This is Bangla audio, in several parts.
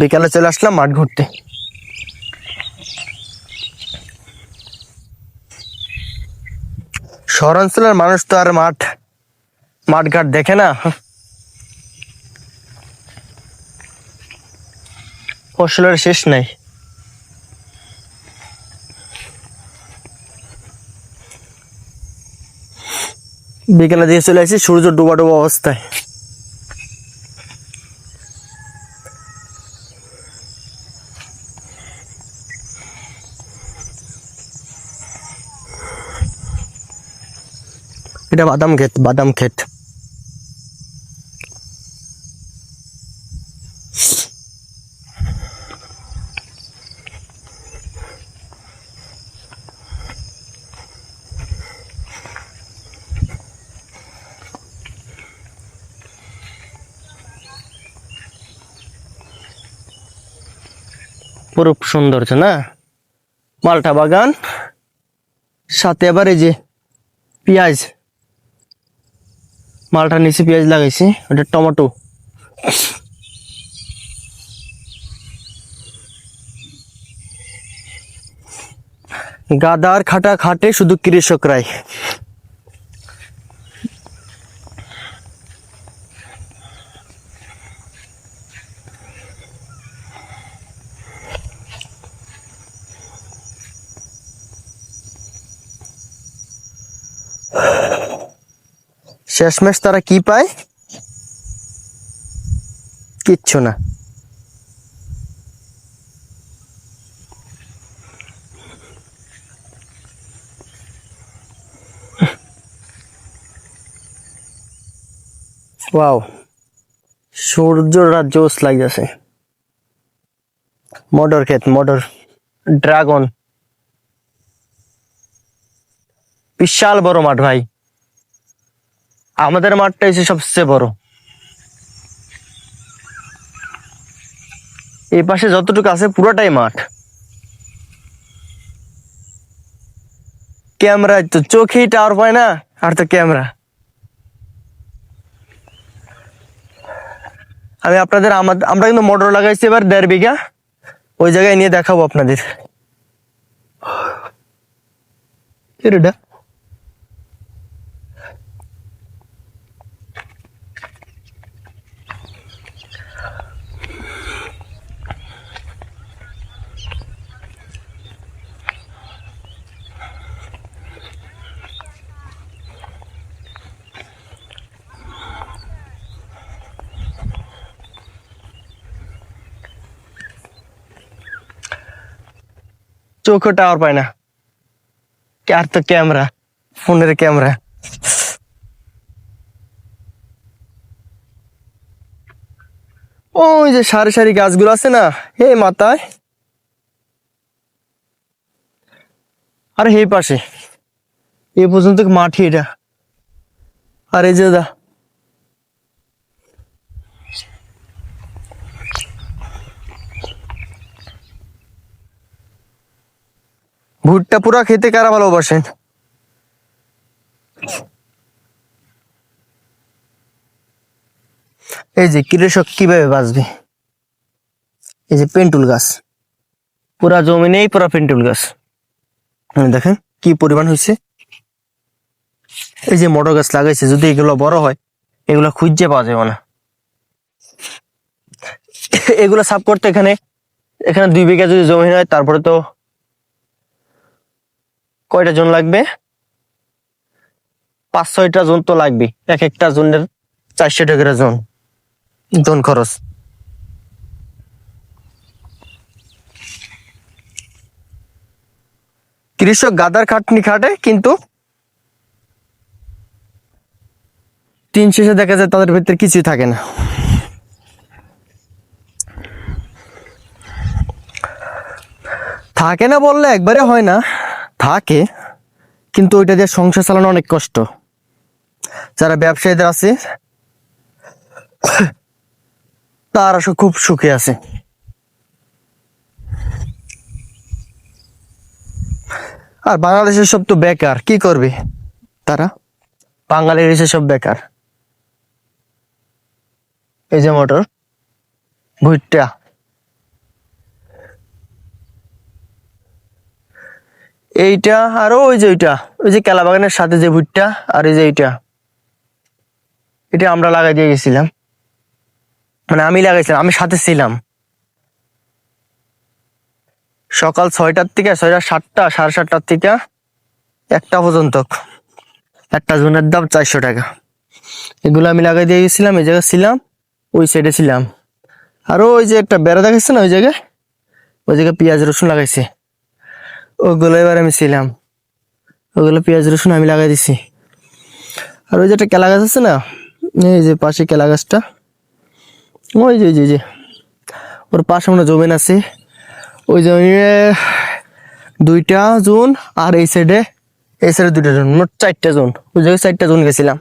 বিকালে চলে আসলাম মাঠ ঘুরতে। শহরাঞ্চলের মানুষ তো আর মাঠ মাঠ ঘাট দেখে না। ফসলের শেষ নাই। বিকেলে দিয়ে চলে আসি, সূর্য ডুবা ডুবা অবস্থায়। এটা বাদাম ক্ষেত বাদাম ক্ষেত। পুরো সৌন্দর্য না? মালটা বাগান, সাথে আবার এই যে পেঁয়াজ। মালটার নিচে পেঁয়াজ লাগাইছি ওটা টমেটো। গাদার খাটা খাটে শুধু কৃষকরাই। শেষমেশ তারা কি পায়? কিচ্ছু না। ওয়াও, সূর্যরা জোস লাগতেছে। মটর ক্ষেত মটর ড্রাগন। বিশাল বড় মাঠ ভাই। আমাদের মাঠটা হচ্ছে সবচেয়ে বড়। এই পাশে যতটুকু আছে পুরোটাই মাঠ। ক্যামেরা তো চোখেই টাওয়ার পায় না, আর তো ক্যামেরা। আমি আপনাদের আমরা কিন্তু মোটর লাগাইছি এবার দেড় বিঘা। ওই জায়গায় নিয়ে দেখাবো আপনাদের। এটা? চোখও টাওয়ার পায় না। আর তো ক্যামেরা ফোনের ক্যামেরা ওই যে সারি সারি গাছগুলো আছে না হে মাথায়। আর হে পাশে। এ পর্যন্ত মাটি এটা। আর এই যে দা ভুট্টা পুরা খেতে কারা ভালোবাসেন এই যে কৃষক কীভাবে বাঁচবে? এই যে পেন্টুল গাছ। পুরা জমি নেই পুরা পেন্টুল গাছ। হ্যাঁ, দেখেন কি পরিমাণ হয়েছে। এই যে মটর গাছ লাগাইছে যদি এগুলো বড় হয় এগুলো খুঁজে পাওয়া যাবে না। এগুলো সাফ করতে এখানে এখানে দুই বিঘা যদি জমি হয় তারপরে তো কয়টা জন লাগবে? পাঁচ, ছয়টা জন তো লাগবে এক একটা জনের চারশো টাকা জন জন খরচ। কৃষক গাদার খাটনি খাটে, কিন্তু তিন শেষে দেখা যায় তাদের ভিতরে কিছুই থাকে না। থাকে না বললে একবারে হয় না। থাকে, কিন্তু ওইটা দিয়ে সংসার চালানো অনেক কষ্ট। যারা ব্যবসায়ীদের আছে, তারা খুব সুখে আছে। আর বাংলাদেশের সব তো বেকার, কি করবে তারা? বাঙালির এসে সব বেকার। এই যে মোটর, ভুট্টা। এইটা আর ওই যে ওইটা, ওই যে কেলা বাগানের সাথে যে ভুট্টা আর এই যে এইটা। এটা আমরা লাগাই দিয়ে গেছিলাম। মানে আমি লাগাইছিলাম, আমি সাথে ছিলাম। সকাল ছয়টার থেকে, ছয়টা সাতটা, সাড়ে সাতটার থেকে একটা পর্যন্ত। একটা জনের দাম চারশো টাকা। এগুলো আমি লাগাই দিয়ে গেছিলাম, এই জায়গায় ছিলাম, ওই সাইডে ছিলাম। আর ওই যে একটা বেড়া দেখাচ্ছে না, ওই জায়গায়? ওই জায়গায় পেঁয়াজ রসুন লাগাইছে। ওগুলো এবার আমি ছিলাম। ওগুলো পেঁয়াজ রসুন আমি লাগাই দিছি। আর ওই যে একটা কেলা গাছ আছে না এই যে পাশে কেলা গাছটা ওই যে ওই যে, ওর পাশে হয় জমিন আছে। ওই জমিনে দুইটা জোন আর এই সাইডে এই সাইডে দুইটা জোন মোট চারটা জোন। ওই জায়গায় চারটা জোন গেছিলাম।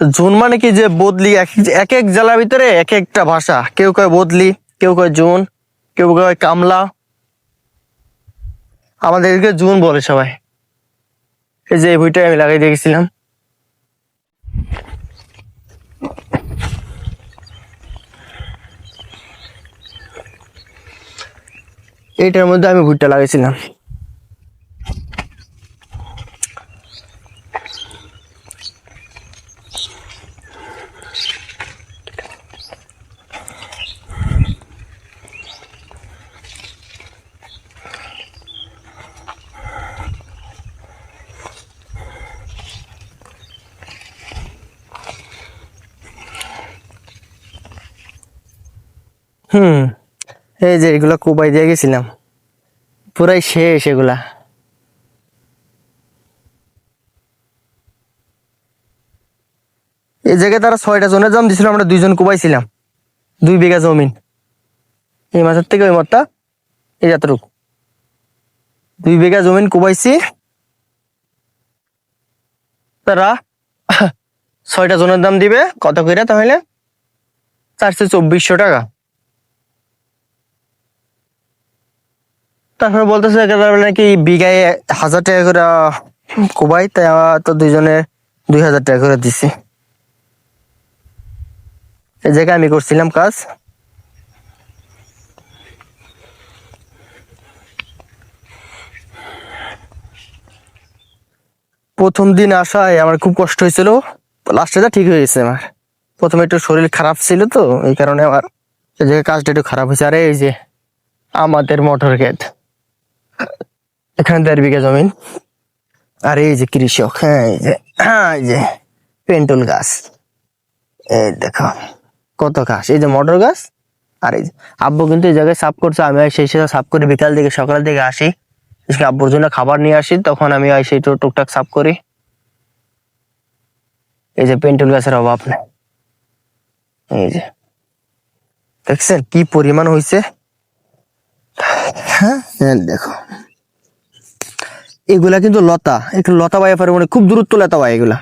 জোন মানে কি যে বদলি, এক এক জেলার ভিতরে এক একটা ভাষা। কেউ কয় বদলি, কেউ কয় জোন, কেউ কয় কামলা। আমাদেরকে জুন বলে সবাই। এই যে বইটা আমি লাগাই দিয়ে গেছিলাম। এইটার মধ্যে আমি ভুট্টা লাগাইছিলাম। হুম। এই যে এগুলা কুবাই দিয়ে গেছিলাম। পুরাই শেষ এগুলা। এই জায়গায় তারা ছয়টা জনের জম দিছিল, আমরা দুইজন কুবাইছিলাম। দুই বিঘা জমিন। এই মাছের থেকে ওই মাঠটা এই যতটুকু দুই বিঘা জমিন কুবাইছি। তারা ছয়টা জনের দাম দিবে, কত করে তাহলে? চারশো চব্বিশশো টাকা। তারপরে বলতেছে নাকি বিঘায় হাজার টাকা করে কোবাই, তাই আমার তো দুইজনে দুই হাজার টাকা করে দিছি। এই জায়গায় আমি করছিলাম কাজ। প্রথম দিন আসায় আমার খুব কষ্ট হয়েছিল। লাস্টে যা ঠিক হয়ে গেছে আমার। প্রথমে একটু শরীর খারাপ ছিল তো, এই কারণে আমার এই জায়গায় কাজটা একটু খারাপ হয়েছে। আরে এই যে আমাদের মোটর ক্ষেত এখানে দেড় বিঘা জমিন আর এই যে কৃষক হ্যাঁ এই যে হ্যাঁ এই যে পেন্টুল গাছ। এই দেখো, কত গাছ এই যে মটর গাছ, আর এই যে আব্বু কিন্তু এই জায়গায় সাফ করছে, আমি আর সেই সাথে সাফ করে, বিকাল দিকে, সকাল দিকে আসি। আব্বুর জন্য খাবার নিয়ে আসি, তখন আমি আর সেই টুকটাক সাফ করি। এই যে পেন্টুল গাছের অভাব নেই। এই যে, দেখছেন কি পরিমাণ হয়েছে হ্যাঁ দেখো। এগুলা কিন্তু লতা। একটু লতা বাইয়া পারে মানে খুব দূরত্ব লতা বাই এগুলা।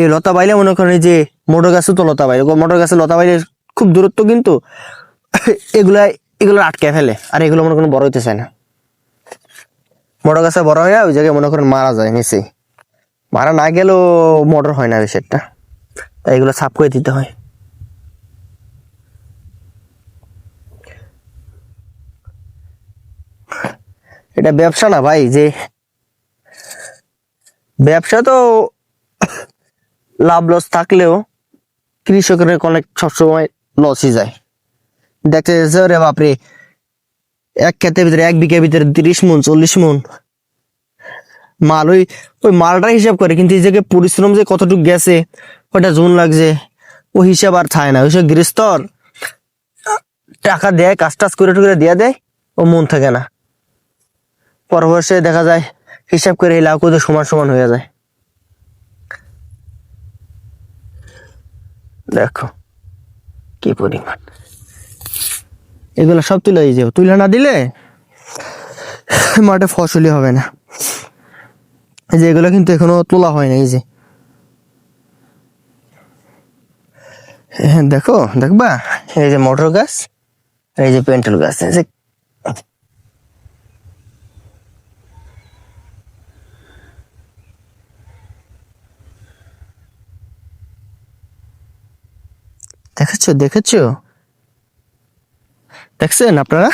এই লতা বাইলে মনে করেন যে মোটর গাছে তো লতা বাইলে মোটর গাছে লতা বাইলে খুব দূরত্ব কিন্তু এগুলা, এগুলো আটকে ফেলে। আর এগুলো মনে করেন বড় হইতে চায় না। মোটর গাছে বড় হয় ওই জায়গায় মনে করেন মারা যায় নিচেই। মারা না গেলেও মোটর হয় না সেটটা তাই এগুলো সাফ করে দিতে হয়। এটা ব্যবসা না ভাই, যে ব্যবসা তো লাভ লস থাকলেও কৃষকের অনেক সবসময় লসই যায়। দেখতে রে বাপরে, এক ক্ষেতের ভিতরে, এক বিঘার ভিতরে তিরিশ মন, চল্লিশ মন মাল, ওই ওই মালটা হিসাব করে, কিন্তু এই জায়গায় পরিশ্রম যে কতটুকু গেছে, ওটা জুন লাগছে, ও হিসাব আর থাকে না। ওইসব গৃহস্থর টাকা দেয়, কাজ টাজ করে টুকরে দিয়ে দেয়, ও মন থাকে না। পরবর্তী দেখা যায়, হিসাব করে এই করতে সমান সমান হয়ে যায়। দেখো, কি পরিমাণ। এগুলো সব তুলে যাব তুলে না দিলে মাঠে ফসলই হবে না। এই যে এগুলো কিন্তু এখনও তোলা হয় না, এই যে। হ্যাঁ দেখো, দেখবা? এই যে মটর গাছ, এই যে পেন্টুল গাছ, এই যে দেখেছ দেখেছ? দেখছেন আপনারা?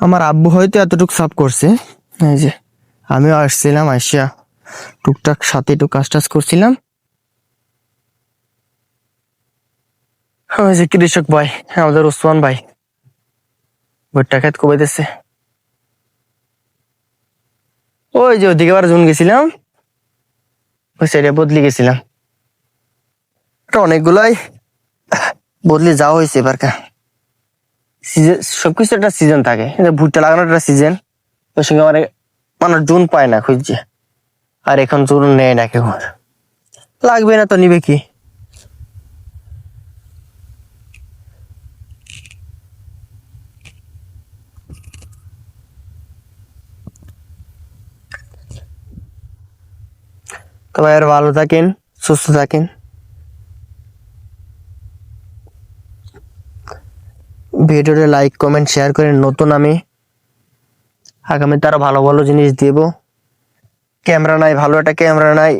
আমার আব্বু হয়তো এতটুকু সাফ করছে। এই যে, আমিও আসছিলাম আসিয়া টুকটাক সাথে একটু কাজ টাজ করছিলাম। ওই যে কৃষক ভাই, আমাদের ওসমান ভাই। ভুট্টা খেত কবাইতেছে ওই যে ওদিকে আবার জুন গেছিলাম। ওই সাইডে বদলি গেছিলাম। তো অনেকগুলাই বদলি যাওয়া হয়েছে এবার কা সিজন সবকিছু একটা সিজন থাকে। ভুট্টা লাগানোর একটা সিজন ওর সঙ্গে আমার মানুষ জুন পায় না খুঁজছে। আর এখন জুন নেয় না কেউ। লাগবে না তো নিবে কি? তো ভাই ভালো থাকেন, সুস্থ থাকেন। ভিডিওটা লাইক কমেন্ট শেয়ার করে নতুন আমি আগামীতে আরও ভালো ভালো জিনিস দেব। ক্যামেরা নাই, ভালো একটা ক্যামেরা নাই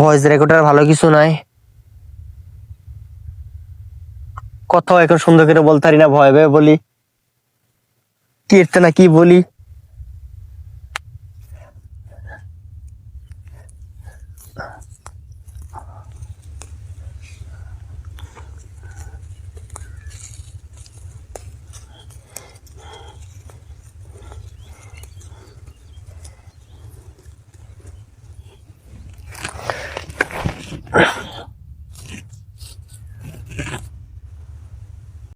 ভয়েস রেকর্ডার ভালো কিছু নাই। কথাও এখন সুন্দর করে বলতে পারি না, ভয় ভয়ে বলি। কীর্তে না কি বলি?